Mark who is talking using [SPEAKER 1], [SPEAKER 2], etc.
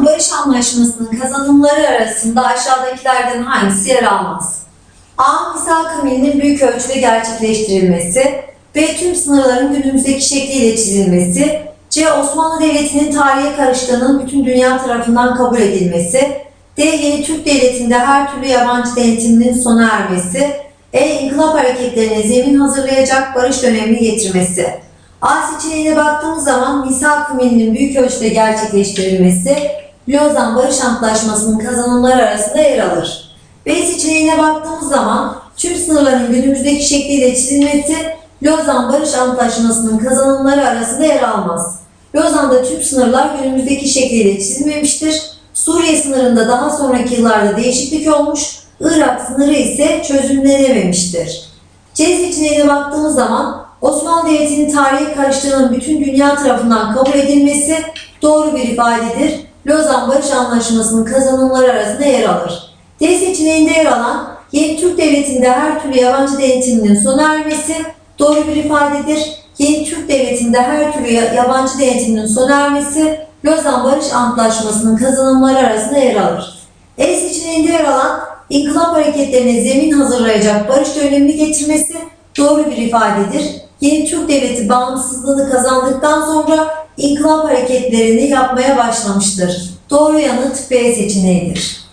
[SPEAKER 1] Barış Anlaşması'nın kazanımları arasında aşağıdakilerden hangisi yer almaz? A. Misak Milinin büyük ölçüde gerçekleştirilmesi. B. Tüm sınırların günümüzdeki şekliyle çizilmesi. C. Osmanlı Devleti'nin tarihe karıştığının bütün dünya tarafından kabul edilmesi. D. Yeni Türk Devleti'nde her türlü yabancı denetiminin sona ermesi. E. İnkılap hareketlerine zemin hazırlayacak barış dönemini getirmesi. A seçeneğine baktığımız zaman misak Milinin büyük ölçüde gerçekleştirilmesi, Lozan Barış Antlaşması'nın kazanımları arasında yer alır. B seçeneğine baktığımız zaman tüm sınırların günümüzdeki şekliyle çizilmesi, Lozan Barış Antlaşması'nın kazanımları arasında yer almaz. Lozan'da tüm sınırlar günümüzdeki şekliyle çizilmemiştir. Suriye sınırında daha sonraki yıllarda değişiklik olmuş, Irak sınırı ise çözümlenememiştir. C seçeneğine baktığımız zaman Osmanlı Devleti'nin tarihe karıştığının bütün dünya tarafından kabul edilmesi doğru bir ifadedir. Lozan Barış Anlaşması'nın kazanımları arasında yer alır. D seçeneğinde yer alan Yeni Türk Devleti'nde her türlü yabancı denetiminin sona ermesi doğru bir ifadedir. Yeni Türk Devleti'nde her türlü ya- yabancı denetiminin sona ermesi Lozan Barış Antlaşması'nın kazanımları arasında yer alır. E seçeneğinde yer alan inkılap hareketlerine zemin hazırlayacak barış dönemini getirmesi doğru bir ifadedir. Yeni Türk Devleti bağımsızlığını kazandıktan sonra inkılap hareketlerini yapmaya başlamıştır. Doğru yanıt B seçeneğidir.